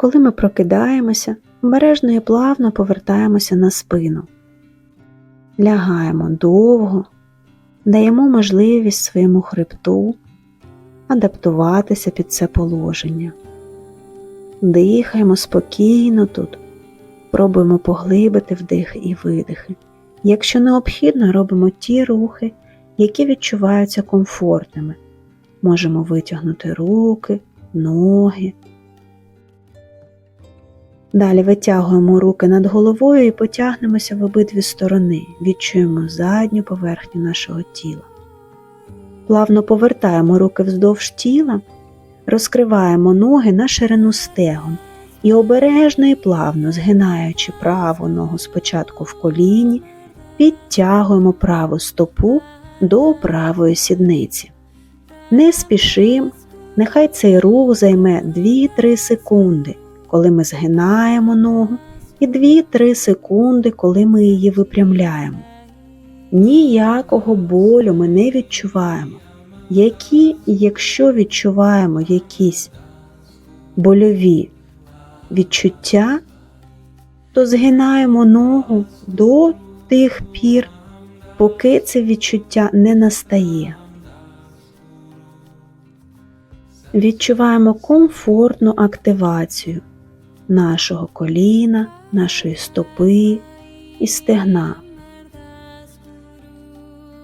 Коли ми прокидаємося, обережно і плавно повертаємося на спину. Лягаємо довго, даємо можливість своєму хребту адаптуватися під це положення. Дихаємо спокійно тут, пробуємо поглибити вдих і видихи. Якщо необхідно, робимо ті рухи, які відчуваються комфортними. Можемо витягнути руки, ноги. Далі витягуємо руки над головою і потягнемося в обидві сторони, відчуємо задню поверхню нашого тіла. Плавно повертаємо руки вздовж тіла, розкриваємо ноги на ширину стегон і обережно і плавно, згинаючи праву ногу спочатку в коліні, підтягуємо праву стопу до правої сідниці. Не спішимо, нехай цей рух займе 2-3 секунди, коли ми згинаємо ногу, і 2-3 секунди, коли ми її випрямляємо. Ніякого болю ми не відчуваємо. Які, якщо відчуваємо якісь больові відчуття, то згинаємо ногу до тих пір, поки це відчуття не настає. Відчуваємо комфортну активацію нашого коліна, нашої стопи і стегна.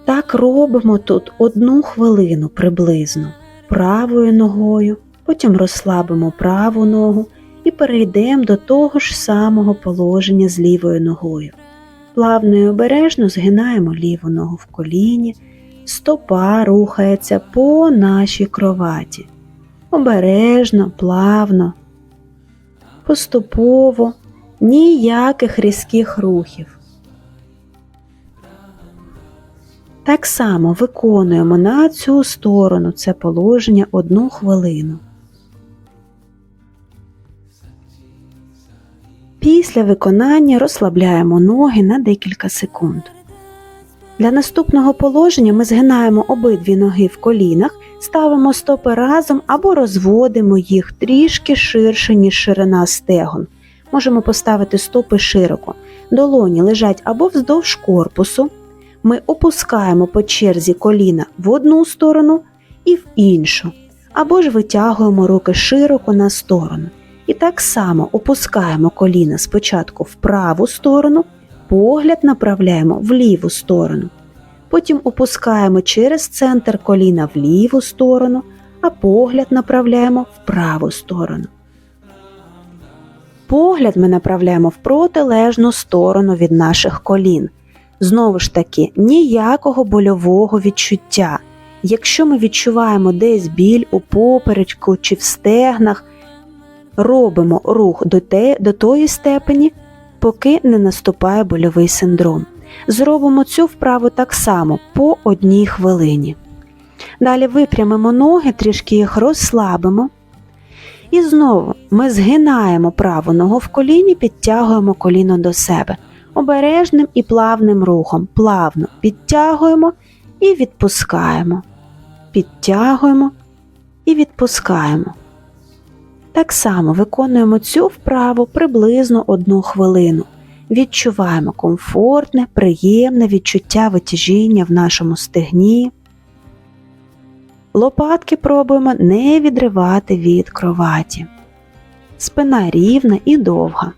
Так робимо тут одну хвилину приблизно правою ногою, потім розслабимо праву ногу і перейдемо до того ж самого положення з лівою ногою. Плавно і обережно згинаємо ліву ногу в коліні, стопа рухається по нашій кроваті. Обережно, плавно, поступово, ніяких різких рухів. Так само виконуємо на цю сторону це положення одну хвилину. Після виконання розслабляємо ноги на декілька секунд. Для наступного положення ми згинаємо обидві ноги в колінах, ставимо стопи разом або розводимо їх трішки ширше, ніж ширина стегон. Можемо поставити стопи широко. Долоні лежать або вздовж корпусу. Ми опускаємо по черзі коліна в одну сторону і в іншу, або ж витягуємо руки широко на сторону. І так само опускаємо коліна спочатку в праву сторону, погляд направляємо в ліву сторону. Потім опускаємо через центр коліна в ліву сторону, а погляд направляємо в праву сторону. Погляд ми направляємо в протилежну сторону від наших колін. Знову ж таки, ніякого больового відчуття. Якщо ми відчуваємо десь біль у поперечку чи в стегнах, робимо рух до, те, до тої степені, поки не наступає больовий синдром. Зробимо цю вправу так само по одній хвилині. Далі випрямимо ноги, трішки їх розслабимо. І знову ми згинаємо праву ногу в коліні, підтягуємо коліно до себе. Обережним і плавним рухом. Плавно підтягуємо і відпускаємо. Підтягуємо і відпускаємо. Так само виконуємо цю вправу приблизно одну хвилину. Відчуваємо комфортне, приємне відчуття витяжіння в нашому стегні. Лопатки пробуємо не відривати від кроваті. Спина рівна і довга.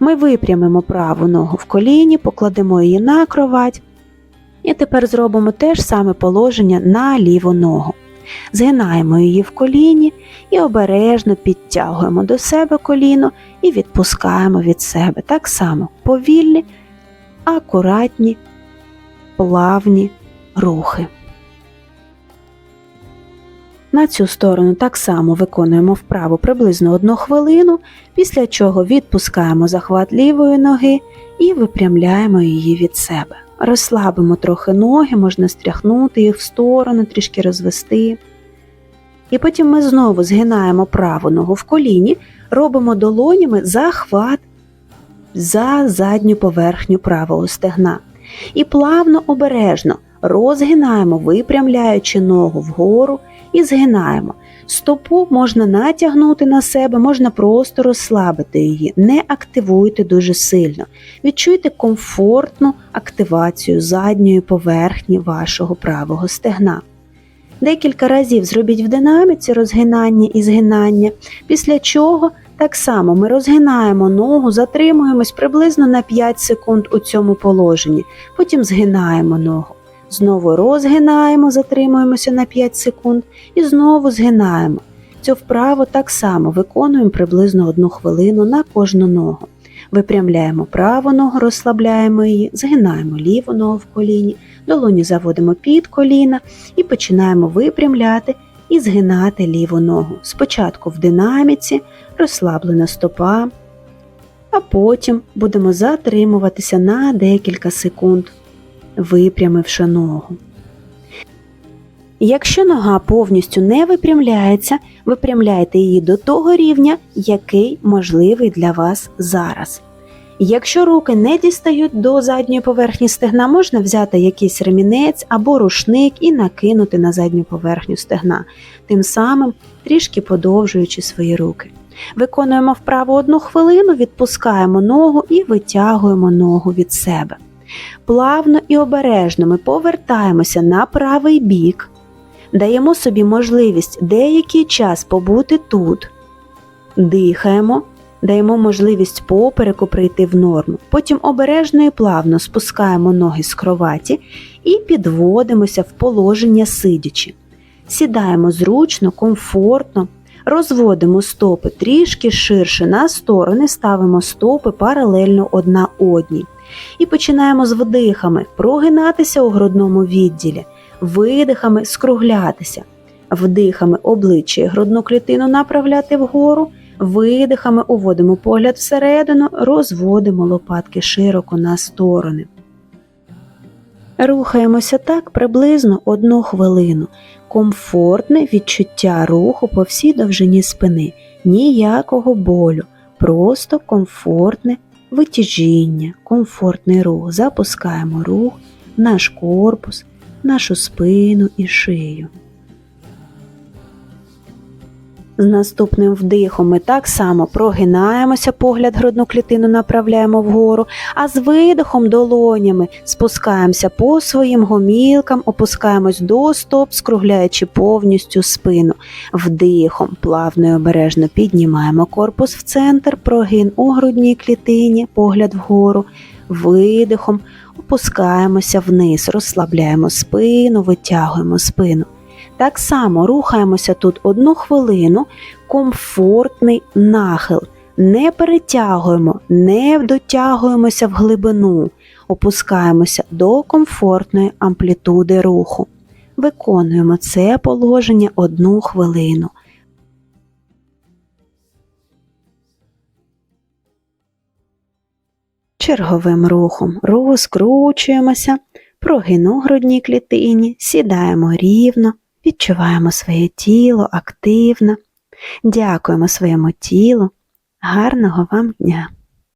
Ми випрямимо праву ногу в коліні, покладемо її на кровать. І тепер зробимо те ж саме положення на ліву ногу. Згинаємо її в коліні і обережно підтягуємо до себе коліно і відпускаємо від себе. Так само повільні, акуратні, плавні рухи. На цю сторону так само виконуємо вправу приблизно одну хвилину, після чого відпускаємо захват лівої ноги і випрямляємо її від себе. Розслабимо трохи ноги, можна стряхнути їх в сторону, трішки розвести. І потім ми знову згинаємо праву ногу в коліні, робимо долонями захват за задню поверхню правого стегна. І плавно обережно розгинаємо, випрямляючи ногу вгору і згинаємо. Стопу можна натягнути на себе, можна просто розслабити її. Не активуйте дуже сильно. Відчуйте комфортну активацію задньої поверхні вашого правого стегна. Декілька разів зробіть в динаміці розгинання і згинання, після чого так само ми розгинаємо ногу, затримуємось приблизно на 5 секунд у цьому положенні, потім згинаємо ногу. Знову розгинаємо, затримуємося на 5 секунд і знову згинаємо. Цю вправу так само виконуємо приблизно одну хвилину на кожну ногу. Випрямляємо праву ногу, розслабляємо її, згинаємо ліву ногу в коліні, долоні заводимо під коліна і починаємо випрямляти і згинати ліву ногу. Спочатку в динаміці, розслаблена стопа, а потім будемо затримуватися на декілька секунд, випрямивши ногу. Якщо нога повністю не випрямляється, випрямляйте її до того рівня, який можливий для вас зараз. Якщо руки не дістають до задньої поверхні стегна, можна взяти якийсь ремінець або рушник і накинути на задню поверхню стегна, тим самим трішки подовжуючи свої руки. Виконуємо вправу одну хвилину, відпускаємо ногу і витягуємо ногу від себе. Плавно і обережно ми повертаємося на правий бік, даємо собі можливість деякий час побути тут, дихаємо, даємо можливість попереку прийти в норму. Потім обережно і плавно спускаємо ноги з кроваті і підводимося в положення сидячи. Сідаємо зручно, комфортно, розводимо стопи трішки ширше на сторони, ставимо стопи паралельно одна одній. І починаємо з вдихами. Прогинатися у грудному відділі, видихами скруглятися, вдихами обличчя і грудну клітину направляти вгору, видихами уводимо погляд всередину, розводимо лопатки широко на сторони. Рухаємося так приблизно одну хвилину. Комфортне відчуття руху по всій довжині спини, ніякого болю, просто комфортне витяжіння, комфортний рух. Запускаємо рух, наш корпус, нашу спину і шию. З наступним вдихом ми так само прогинаємося, погляд грудну клітину направляємо вгору, а з видихом долонями спускаємося по своїм гомілкам, опускаємось до стоп, скругляючи повністю спину. Вдихом плавно і обережно піднімаємо корпус в центр, прогин у грудній клітині, погляд вгору, видихом опускаємося вниз, розслабляємо спину, витягуємо спину. Так само рухаємося тут одну хвилину, комфортний нахил. Не перетягуємо, не дотягуємося в глибину, опускаємося до комфортної амплітуди руху. Виконуємо це положення одну хвилину. Черговим рухом розкручуємося, прогину грудній клітині, сідаємо рівно. Відчуваємо своє тіло активно. Дякуємо своєму тілу. Гарного вам дня!